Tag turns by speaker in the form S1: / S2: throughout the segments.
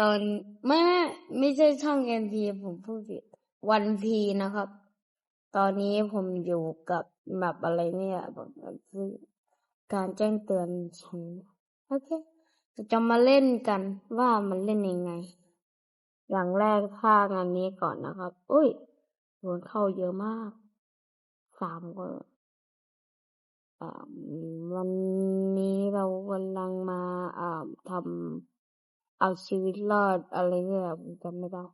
S1: ตอนไม่ไม่ไม่ใช่ช่องเอ็มพีผมพูดผิดวันพีนะครับ ตอนนี้ผมอยู่กับแบบอะไรเนี่ยแบบคือการแจ้งเตือนฉันโอเคจะจะมาเล่นกันว่ามันเล่นยังไง อย่างแรกท่างานนี้ก่อนนะครับ อุ้ยโดนเข้าเยอะมากสามคนอ่าวันนี้เรากำลังมาอ่าทำ เอาชีวิตรอดอะไรเนี่ยผมจำไม่ได้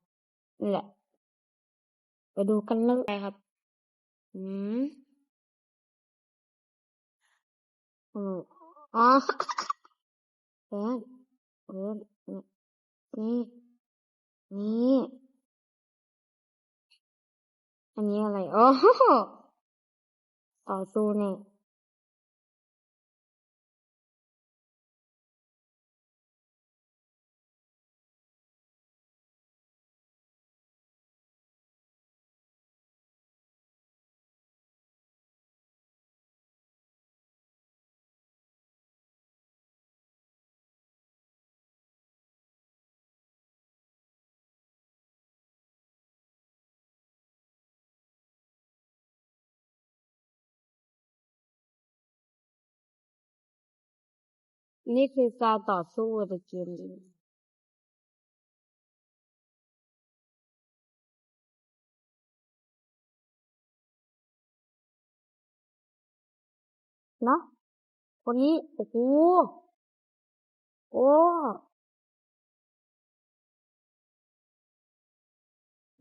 S1: นี่แหละ ไปดูกันเลยครับ อืมอืมอ๋อเอินเอินนี่นี่อันนี้อะไร อ๋อต่อสู้เนี่ย นี่คือการต่อสู้ในเกมนี้เนาะคนนี้ โอ้โหโอ้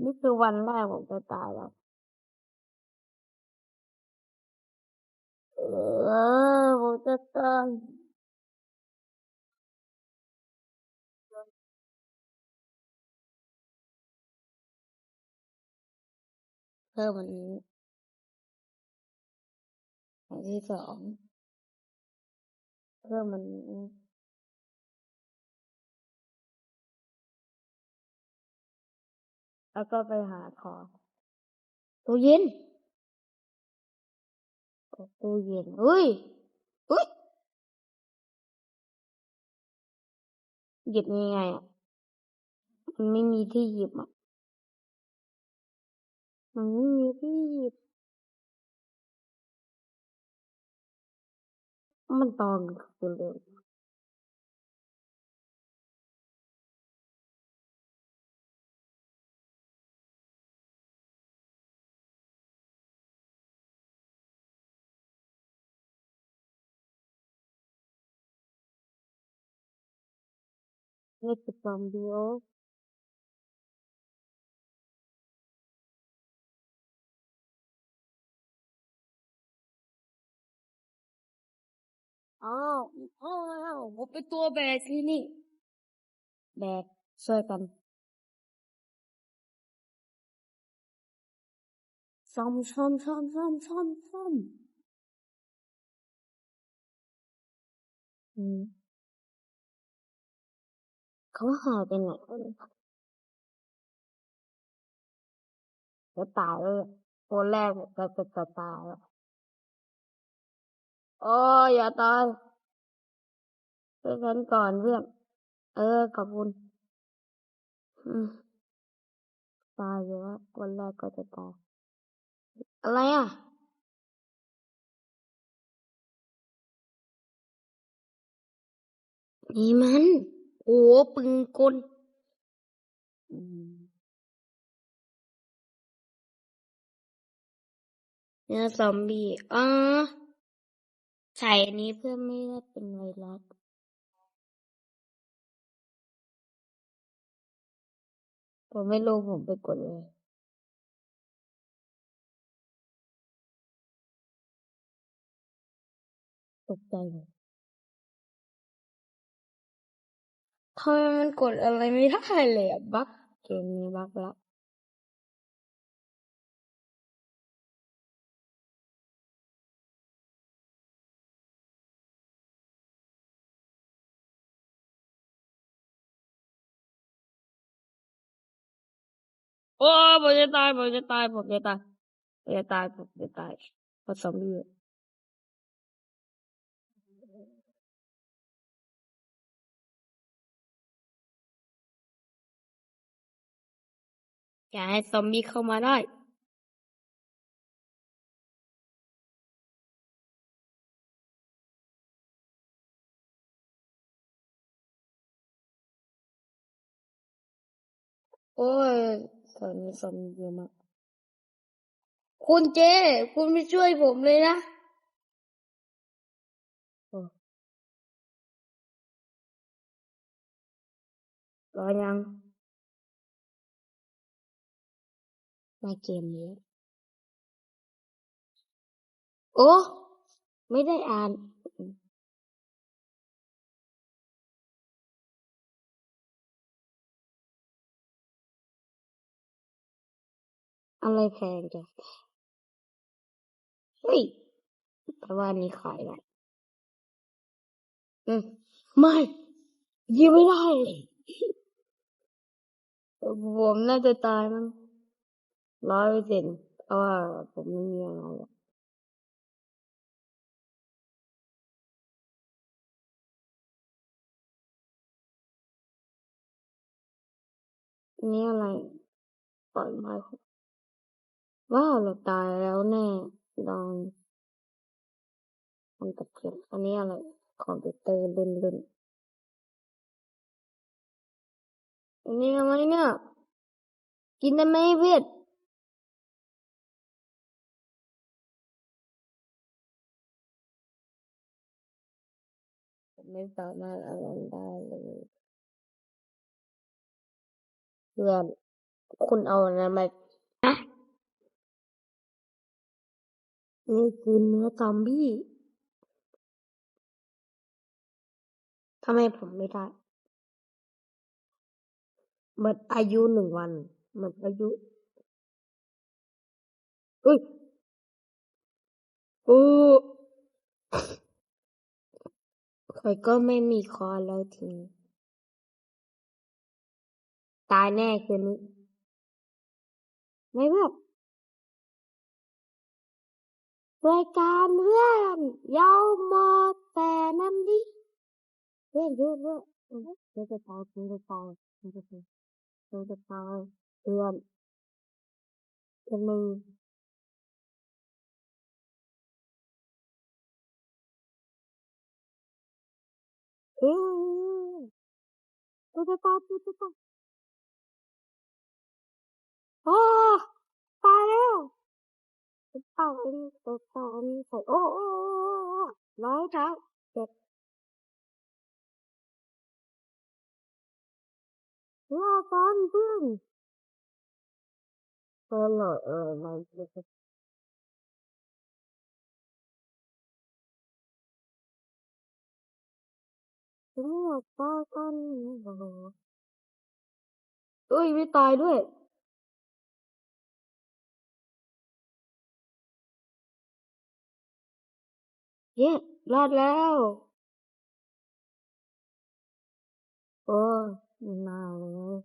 S1: นี่คือวันแรกผมจะตายแล้ว เออผมจะตาย เพิ่มวันนี้อันที่สองเพิ่มวันนี้แล้วก็ไปหาของตู้เย็นตู้เย็นอุ้ยอุ้ยหยิบยังไงอะมันไม่มีที่หยิบอะ มันไม่มีที่หยิบ มันตอนคืนเลยนี่คือซอมบี้โออ้าวอ้าวผมเป็นตัวแบกที่นี่ แบกช่วยกันซ่อมซ่อมซ่อมซ่อมซ่อมซ่อมอืมเขาหายไปไหนวะเนี่ยจะตายเลยตัวแรกก็จะจะตายแล้วโอ้ยอย่าตาย ช่วยกันก่อนเพื่อน เออ ขอบคุณตายอยู่แล้ววันแรกก็จะตายอะไรอะ นี่มัน โอ้ปึงกลเนื้อซอมบี้อ๋อใส่อันนี้เพื่อไม่ให้เป็นไวรัส ผมไม่รู้ ผมไปกดเลยตกใจเลยทำไมมันกดอะไรไม่ได้เลยอะบั๊กเกมนี้บั๊กแล้ว โอ้ผมจะตายผมจะตายผมจะตายผมจะตายผมจะตายเพราะซอมบี้อย่าให้ซอมบี้เข้ามาได้โอ้ย ตอนนี้ซอมบี้เยอะมากคุณเจ คุณไม่ช่วยผมเลยนะโอ้รอยังมาเกมนี้ โอ้ ไม่ได้อ่าน อะไรแพงจ้ะเฮ้ยแต่ว่าอันนี้ขายได้อืมไม่ยิงไม่ได้ผมน่าจะตายมั้งร้อยเปอร์เซ็นต์เพราะว่าผมไม่มีอะไรหรอกอันนี้อะไรปล่อยไม้ ว้าวเราตายแล้วแน่ลองทำตะเกียบอันนี้อะไรคอมพิวเตอร์เล่นเล่นอันนี้อะไรเนี่ย กินได้ไหมเพื่อนผมไม่สามารถเอามันได้เลยเพื่อนคุณเอาอันนั้นมา นี่คือเนื้อซอมบี้ทำไมผมไม่ได้หมดอายุหนึ่งวันหมดอายุอุ้ยโอ้ข่อยก็ไม่มีคอแล้วทีนี้ตายแน่คืนนี้ ไม่แบบ รายการเพื่อนยาวมดแต่น้ำดิเพื่อนเพื่อนเพื่อนเพื่อนจะตายเพื่อนจะตายเพื่อนจะตายเพื่อนจะตายเพื่อนเพื่อนมึงเออเพื่อนจะตายเพื่อนจะตายโอ้ตายแล้ว ตายแล้วตายตายใส่โอ้โอ้โอ้ร้อยเท้าเจ็บรอก่อนเพื่อนเพื่อนเหรอเอมันจะเลือกตากันโอ้โหเอ้ยไม่ตายด้วย เย้รอดแล้ว โอ้ไม่น่าเลย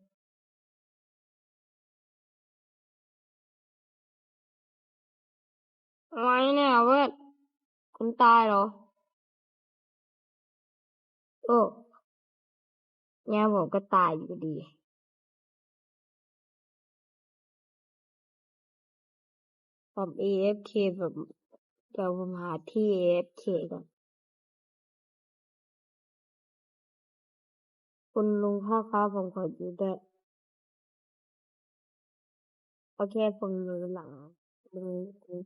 S1: อะไรเนี่ยเว้ยคุณตายเหรอ โอ้งั้นผมก็ตายอยู่ดีผม AFK แบบ เดี๋ยวผมหาที่ AFK ก่อน คุณลุงพ่อครับผมขอดูด้วยโอเคผมอยู่หลังดูดู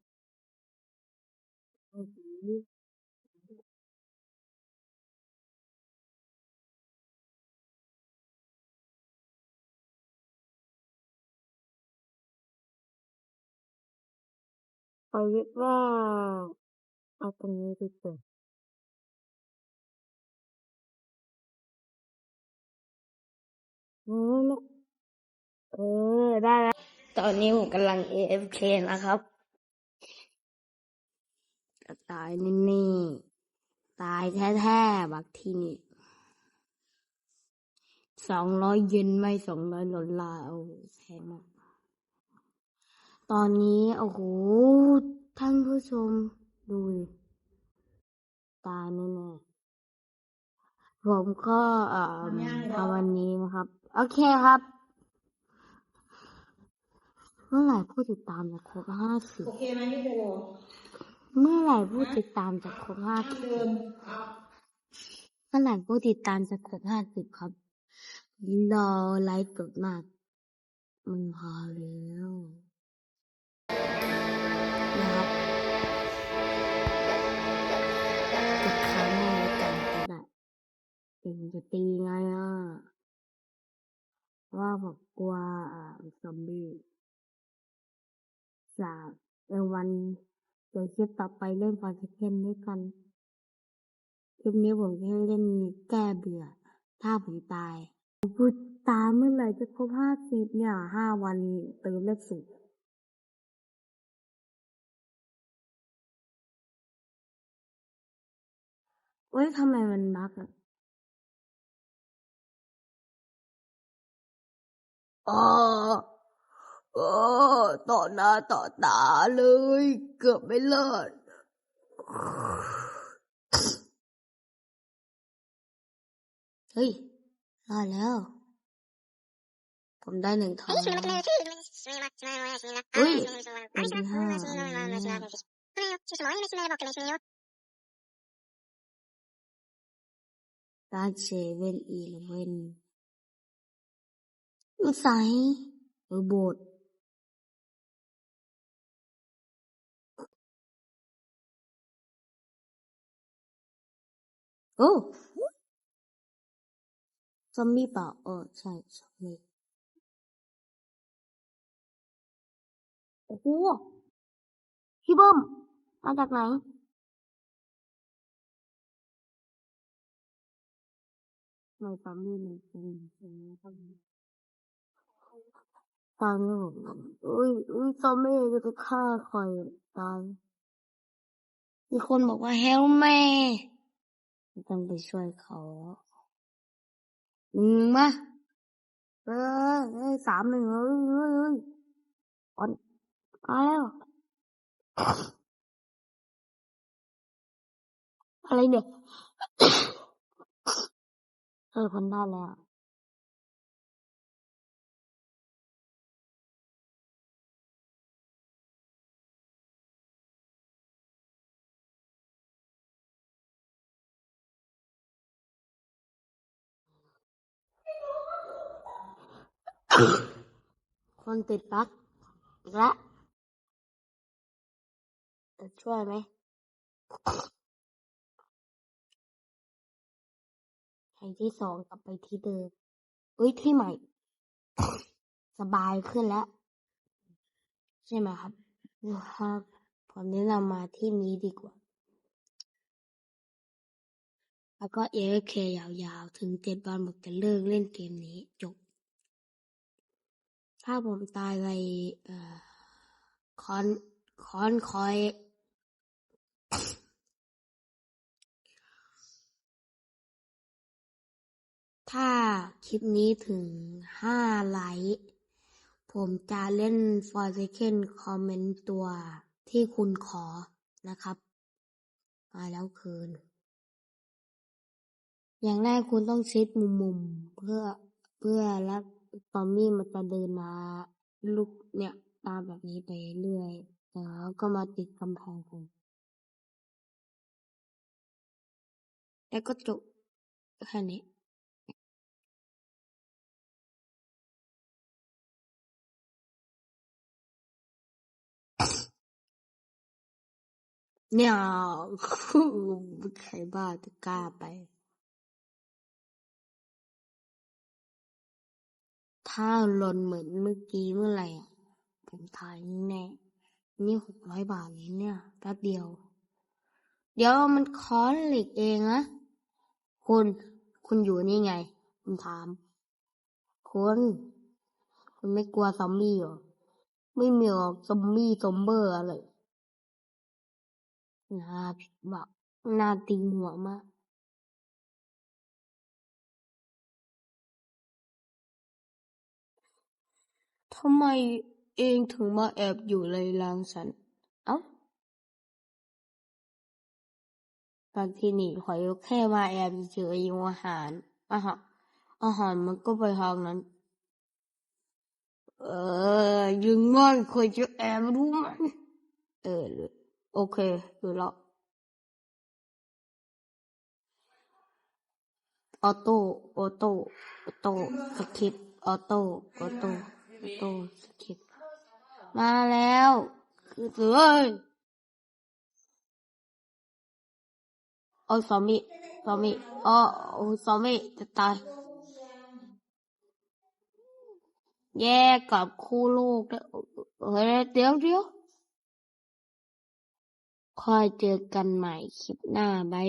S1: ลุงลุงสีขอยึดว่า เอาตรงนี้ดีกว่าเออนะเออ ได้แล้ว ตอนนี้ผมกำลัง AFK นะครับ จะตายนี่ ตายแท้ๆบักที่นี่สองร้อยเยนไม่สองร้อยดอลลาร์โอ้แพงมาก ตอนนี้โอ้โหท่านผู้ชมดูดิตายแน่ๆผมก็เอ่อทำวันนี้นะครับ โอเคครับ เมื่อไหร่ผู้ติดตามจะครบห้าสิบ
S2: โอเคไหมพี่โบ
S1: เมื่อไหร่ผู้ติดตามจะครบห้า
S2: ห้าม
S1: สิบ
S2: เดินเอา
S1: เมื่อไหร่ผู้ติดตามจะครบห้าสิบครับรอไลฟ์สดมาก มันพอแล้ว จะตีไงอะ ว่าผมกลัวอ่าซอมบี้จากในวันเดี๋ยวคลิปต่อไปเล่นฟอร์เทนด้วยกัน คลิปนี้ผมแค่เล่นแก้เบื่อ ถ้าผมตายพูดตามเมื่อไหร่จะครบห้าสิบเนี่ยห้าวันเติมเลขสิบเอ้ยทำไมมันบักอะ อ๋อเออต่อหน้าต่อตาเลย เกือบไม่เลิศเฮ้ยรอดแล้ว ผมได้หนึ่งทองแล้วอุ้ยวันที่ห้าอะไรเนี่ยร้านเซเว่นอีเลเว่น อุสัยเออบสถ์โอ้ซอมบี้เปล่าเออใช่ซอมบี้โอ้โหพี่เบิ้มมาจากไหนในซอมบี้มันเป็นอย่างนี้ครับ ตอนนี้ผมอุ้ยอุ้ยซอมบี้จะไปฆ่าใครตายมีคนบอกว่าเฮลแม่ต้องไปช่วยเขาอืมมาเออเอ้สามหนึ่งเอ้ยเอ้ยเอ้ยอ่อนมาแล้วอะไรเนี่ยเออพันได้แล้ว คนติดปลั๊กและจะช่วยไหมแห่งที่สองกลับไปที่เดิมเอ้ยที่ใหม่ สบายขึ้นแล้ว ใช่ไหมครับครับผมแนะนำมาที่นี้ดีกว่า แล้วก็เอเคยาวๆ ถึงเจ็ดวันบอกจะเลิกเล่นเกมนี้จบ ถ้าผมตายไปเอ่อคอนคอนคอย ถ้าคลิปนี้ถึงห้าไลค์ ผมจะเล่น For Second Comment ตัวที่คุณขอนะครับ มาแล้วคืน อย่างแรกคุณต้องเซตมุมๆเพื่อเพื่อแล้ วซอมบี้มันจะเดินมาลุกเนี่ยตามแบบนี้ไปเรื่อยแล้วก็มาติดกำแพงผมแล้วก็จบแค่นี้เนี่ยใครบ้าจะกล้าไป ถ้าหล่นเหมือนเมื่อกี้เมื่อไหร่อะ ผมถ่ายแน่ นี่หกร้อยบาทเลยเนี่ยแป๊บเดียว เดี๋ยวมันค้อนเหล็กเองนะคุณ คุณอยู่นี่ไง ผมถาม คุณ คุณไม่กลัวซอมบี้เหรอ ไม่มีหรอกซอมบี้ซอมเบอร์อะไรน่าผิดหวังน่าตีหัวมาก ทำไมเองถึงมาแอบอยู่ในรางฉัน เอ้า บางทีนี่ขอยก็แค่มาแอบเฉยๆอยู่อาหารอาหารอาหารมันก็ไปทางนั้น เออยังง่ายเคยจะแอบรู้ไหมเออ โอเครู้แล้วออโต้ ออโต้ ออโต้สคริปต์ออโต้ ออโต้ โตสคริปต์มาแล้ว คือเอ้ยโอ้ซอมบี้ซอมบี้อ๋อโอ้ซอมบี้จะตาย แยกกับคู่ลูกแล้วเฮ้ยเดี๋ยวเดี๋ยวคอยเจอกันใหม่คลิปหน้าบาย